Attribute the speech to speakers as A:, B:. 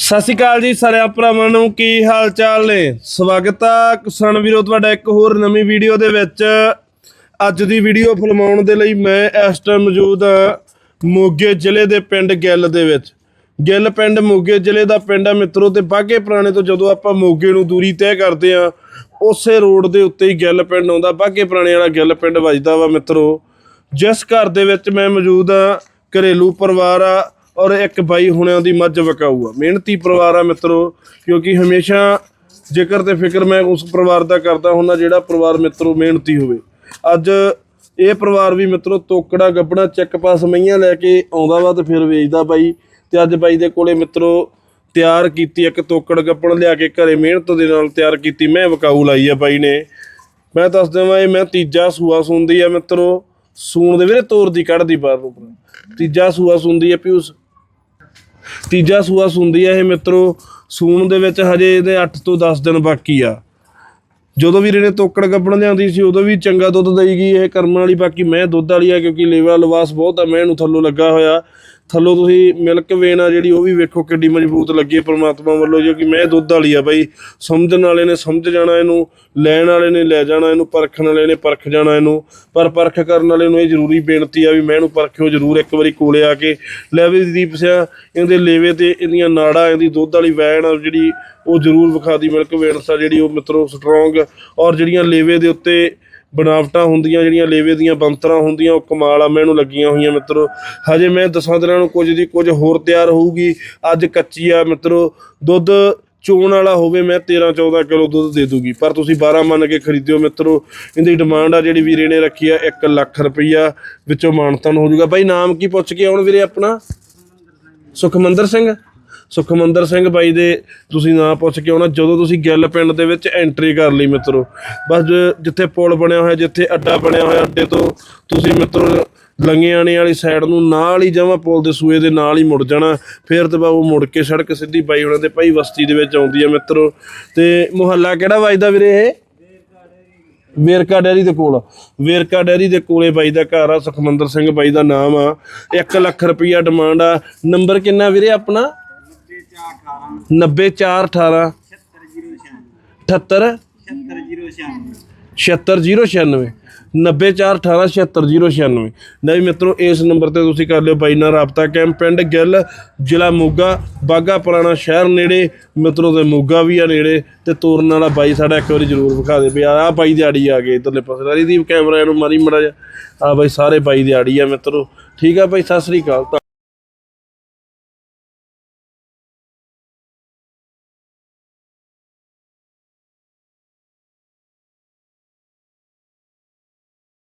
A: ਸਤਿ ਸ਼੍ਰੀ ਅਕਾਲ ਜੀ ਸਾਰਿਆਂ ਭਰਾਵਾਂ ਨੂੰ, ਕੀ ਹਾਲ ਚਾਲ ਨੇ? ਸਵਾਗਤ ਆ ਕਿਸਾਨ ਵੀਰੋ, ਤੁਹਾਡਾ ਇੱਕ ਹੋਰ ਨਵੀਂ ਵੀਡੀਓ ਦੇ ਵਿੱਚ। ਅੱਜ ਦੀ ਵੀਡੀਓ ਫਿਲਮਾਉਣ ਦੇ ਲਈ ਮੈਂ ਇਸ ਟਾਈਮ ਮੌਜੂਦ ਹਾਂ ਮੋਗੇ ਜ਼ਿਲ੍ਹੇ ਦੇ ਪਿੰਡ ਗਿੱਲ ਦੇ ਵਿੱਚ। ਗਿੱਲ ਪਿੰਡ ਮੋਗੇ ਜ਼ਿਲ੍ਹੇ ਦਾ ਪਿੰਡ ਆ ਮਿੱਤਰੋ, ਤੇ ਬਾਗੇ ਪੁਰਾਣੇ ਤੋਂ ਜਦੋਂ ਆਪਾਂ ਮੋਗੇ ਨੂੰ ਦੂਰੀ ਤੈਅ ਕਰਦੇ ਆ, ਉਸੇ ਰੋਡ ਦੇ ਉੱਤੇ ਹੀ ਗਿੱਲ ਪਿੰਡ ਆਉਂਦਾ। ਬਾਗੇ ਪੁਰਾਣੇ ਵਾਲਾ ਗਿੱਲ ਪਿੰਡ ਵੱਜਦਾ ਵਾ ਮਿੱਤਰੋ। ਜਿਸ ਘਰ ਦੇ ਵਿੱਚ ਮੈਂ ਮੌਜੂਦ ਆ, ਘਰੇਲੂ ਪਰਿਵਾਰ ਆ ਔਰ ਇੱਕ ਬਾਈ ਹੁਣਿਆਂ ਦੀ ਮੱਝ ਵਕਾਊ ਆ ਮਿਹਨਤੀ ਪਰਿਵਾਰ ਆ ਮਿੱਤਰੋ, ਕਿਉਂਕਿ ਹਮੇਸ਼ਾ ਜ਼ਿਕਰ ਤੇ ਫਿਕਰ ਮੈਂ ਉਸ ਪਰਿਵਾਰ ਦਾ ਕਰਦਾ ਹੁੰਦਾ ਜਿਹੜਾ ਪਰਿਵਾਰ ਮਿੱਤਰੋ ਮਿਹਨਤੀ ਹੋਵੇ। ਅੱਜ ਇਹ ਪਰਿਵਾਰ ਵੀ ਮਿੱਤਰੋ ਤੋਕੜਾ ਗੱਬਣਾ ਚੱਕ ਪਾਸ ਮਈਆਂ ਲੈ ਕੇ ਆਉਂਦਾ ਵਾ ਤੇ ਫਿਰ ਵੇਚਦਾ ਬਾਈ। ਤੇ ਅੱਜ ਬਾਈ ਦੇ ਕੋਲੇ ਮਿੱਤਰੋ ਤਿਆਰ ਕੀਤੀ ਇੱਕ ਤੋਕੜ ਗੱਬਣ ਲਿਆ ਕੇ ਘਰੇ ਮਿਹਨਤ ਦੇ ਨਾਲ ਤਿਆਰ ਕੀਤੀ, ਮੈਂ ਵਕਾਊ ਲਾਈ ਆ ਬਾਈ ਨੇ। ਮੈਂ ਦੱਸ ਦੇਵਾਂ, ਇਹ ਮੈਂ ਤੀਜਾ ਸੂਆ ਸੁੰਦੀ ਆ ਮਿੱਤਰੋ। ਸੂਣ ਦੇ ਵੀਰੇ ਤੋਰ ਦੀ ਕੱਢਦੀ ਬਾਹਰ ਨੂੰ ਤੀਜਾ ਸੂਆ ਸੁੰਦੀ ਆ ਪਿਊਸ। ਤੀਜਾ ਸੂਆ ਸੁੰਦੀ ਆ ਇਹ ਮਿੱਤਰੋ, ਸੂਣ ਦੇ ਵਿੱਚ ਹਜੇ ਇਹਦੇ 8 ਤੋਂ 10 ਦਿਨ ਬਾਕੀ ਆ। ਜਦੋਂ ਵੀਰੇ ਨੇ ਤੋਕੜ ਗੱਬਣ ਲਿਆਂਦੀ ਸੀ, ਉਦੋਂ ਵੀ ਚੰਗਾ ਦੁੱਧ ਦੇਈ ਗਈ ਇਹ ਕਰਮ ਵਾਲੀ, ਬਾਕੀ ਮੈਂ ਦੁੱਧ ਵਾਲੀ ਆ ਕਿਉਂਕਿ ਲੇਵਾ ਲਵਾਸ ਬਹੁਤ ਆ, ਮੈਂ ਇਹਨੂੰ ਥੱਲੋਂ ਲੱਗਾ ਹੋਇਆ। ਥੱਲੋਂ ਤੁਸੀਂ ਮਿਲਕ ਵੇਨ ਆ ਜਿਹੜੀ, ਉਹ ਵੀ ਵੇਖੋ ਕਿੱਡੀ ਮਜ਼ਬੂਤ ਲੱਗੀ ਹੈ ਪ੍ਰਮਾਤਮਾ ਵੱਲੋਂ ਜੋ, ਕਿ ਮੈਂ ਦੁੱਧ ਵਾਲੀ ਆ ਬਾਈ। ਸਮਝਣ ਵਾਲੇ ਨੇ ਸਮਝ ਜਾਣਾ ਇਹਨੂੰ, ਲੈਣ ਵਾਲੇ ਨੇ ਲੈ ਜਾਣਾ ਇਹਨੂੰ, ਪਰਖਣ ਵਾਲੇ ਨੇ ਪਰਖ ਜਾਣਾ ਇਹਨੂੰ। ਪਰ ਪਰਖ ਕਰਨ ਵਾਲੇ ਨੂੰ ਇਹ ਜ਼ਰੂਰੀ ਬੇਨਤੀ ਆ ਵੀ ਮੈਂ ਇਹਨੂੰ ਪਰਖਿਓ ਜ਼ਰੂਰ, ਇੱਕ ਵਾਰੀ ਕੋਲੇ ਆ ਕੇ। ਲੈ ਵੀ ਦੀਪ ਸਿਆ, ਇਹਦੇ ਲੇਵੇ ਤੇ ਇਹਦੀਆਂ ਨਾੜਾਂ, ਇਹਦੀ ਦੁੱਧ ਵਾਲੀ ਵੈਣ ਆ ਜਿਹੜੀ, ਉਹ ਜ਼ਰੂਰ ਵਿਖਾ ਦੀ ਮਿਲਕ ਵੇਨਸ ਆ ਜਿਹੜੀ, ਉਹ ਮਿੱਤਰੋ ਸਟਰੋਂਗ ਔਰ ਜਿਹੜੀਆਂ ਲੇਵੇ ਦੇ ਉੱਤੇ ਬਣਾਵਟਾਂ ਹੁੰਦੀਆਂ ਜਿਹੜੀਆਂ ਲੇਵੇ ਦੀਆਂ ਬੰਤਰਾਂ ਹੁੰਦੀਆਂ, ਉਹ ਕਮਾਲ ਆ ਮੈਨੂੰ ਲੱਗੀਆਂ ਹੋਈਆਂ ਮਿੱਤਰੋ। ਹਜੇ ਮੈਂ ਦਸਾਂ ਦਿਨਾਂ ਨੂੰ ਕੁਝ ਦੀ ਕੁਝ ਹੋਰ ਤਿਆਰ ਹੋਊਗੀ। ਅੱਜ ਕੱਚੀ ਆ ਮਿੱਤਰੋ, ਦੁੱਧ ਚੋਣ ਵਾਲਾ ਹੋਵੇ ਮੈਂ 13 14 ਕਿਲੋ ਦੁੱਧ ਦੇ ਦੂਗੀ। ਪਰ ਤੁਸੀਂ 12 ਮੰਨ ਕੇ ਖਰੀਦਿਓ ਮਿੱਤਰੋ, ਇਹਦੀ ਡਿਮਾਂਡ ਆ ਜਿਹੜੀ ਵੀਰੇ ਨੇ ਰੱਖੀ ਆ 1 ਲੱਖ ਰੁਪਈਆ ਵਿੱਚੋਂ ਮਾਨਤਨ ਹੋ ਜਾਊਗਾ। ਬਾਈ ਨਾਮ ਕੀ ਪੁੱਛ ਕੇ ਆਉਣ ਵੀਰੇ ਆਪਣਾ? ਸੁਖਮੰਦਰ ਸਿੰਘ। ਸੁਖਮੰਦਰ ਸਿੰਘ ਬਾਈ ਦੇ ਤੁਸੀਂ ਨਾਂ ਪੁੱਛ ਕੇ ਆਉਣਾ, ਜਦੋਂ ਤੁਸੀਂ ਗਿੱਲ ਪਿੰਡ ਦੇ ਵਿੱਚ ਐਂਟਰੀ ਕਰ ਲਈ ਮਿੱਤਰੋ, ਬਸ ਜਿੱਥੇ ਪੁਲ ਬਣਿਆ ਹੋਇਆ, ਜਿੱਥੇ ਅੱਡਾ ਬਣਿਆ ਹੋਇਆ, ਅੱਡੇ ਤੋਂ ਤੁਸੀਂ ਮਿੱਤਰੋ ਲੰਗਿਆਣੇ ਵਾਲੀ ਸਾਈਡ ਨੂੰ, ਨਾਲ ਹੀ ਜਮਾ ਪੁਲ ਦੇ ਸੂਏ ਦੇ ਨਾਲ ਹੀ ਮੁੜ ਜਾਣਾ, ਫਿਰ ਤੇ ਬਾਬੂ ਮੁੜ ਕੇ ਸੜਕ ਸਿੱਧੀ ਬਾਈ ਉਹਨਾਂ ਦੇ ਭਾਈ ਬਸਤੀ ਦੇ ਵਿੱਚ ਆਉਂਦੀ ਆ ਮਿੱਤਰੋ। ਤੇ ਮੁਹੱਲਾ ਕਿਹੜਾ ਵੱਜਦਾ ਵੀਰੇ ਇਹ? ਵੇਰਕਾ ਡੈਰੀ ਦੇ ਕੋਲ। ਵੇਰਕਾ ਡੈਰੀ ਦੇ ਕੋਲੇ ਬਾਈ ਦਾ ਘਰ ਆ, ਸੁਖਮੰਦਰ ਸਿੰਘ ਬਾਈ ਦਾ ਨਾਮ ਆ। 1 ਲੱਖ ਰੁਪਈਆ ਡਿਮਾਂਡ ਆ। ਨੰਬਰ ਕਿੰਨਾ ਵੀਰੇ ਆਪਣਾ? 90418 78 76096 90418 ਨਹੀਂ ਮਿੱਤਰੋ, ਇਸ ਨੰਬਰ ਤੇ ਤੁਸੀਂ ਕਰ ਲਿਓ ਬਾਈ ਨਾਲ ਰਾਬਤਾ ਕੈਂਪ ਪਿੰਡ ਗਿੱਲ, ਜ਼ਿਲ੍ਹਾ ਮੋਗਾ ਬਾਗਾ ਪੁਰਾਣਾ ਸ਼ਹਿਰ ਨੇੜੇ। ਮਿੱਤਰੋ, ਤੇ ਮੋਗਾ ਵੀ ਆ ਨੇੜੇ। ਤੇ ਤੋਰਨ ਵਾਲਾ ਬਾਈ ਸਾਡਾ ਇੱਕ ਵਾਰੀ ਜ਼ਰੂਰ ਵਿਖਾ ਦੇ ਵੀ ਆ ਬਾਈ ਦਿਹਾੜੀ ਆ ਗਏ ਇਧਰਲੇ ਪਾਸੇ। ਰਾਰੀ ਦੀਪ ਕੈਮਰਾ ਨੂੰ ਮਾਰੀ ਮੜਾ ਜਾ ਆ ਬਾਈ ਸਾਰੇ ਬਾਈ ਦਿਹਾੜੀ ਆ ਮਿੱਤਰੋ। ਠੀਕ ਆ ਬਾਈ, ਸਤਿ ਸ੍ਰੀ ਅਕਾਲ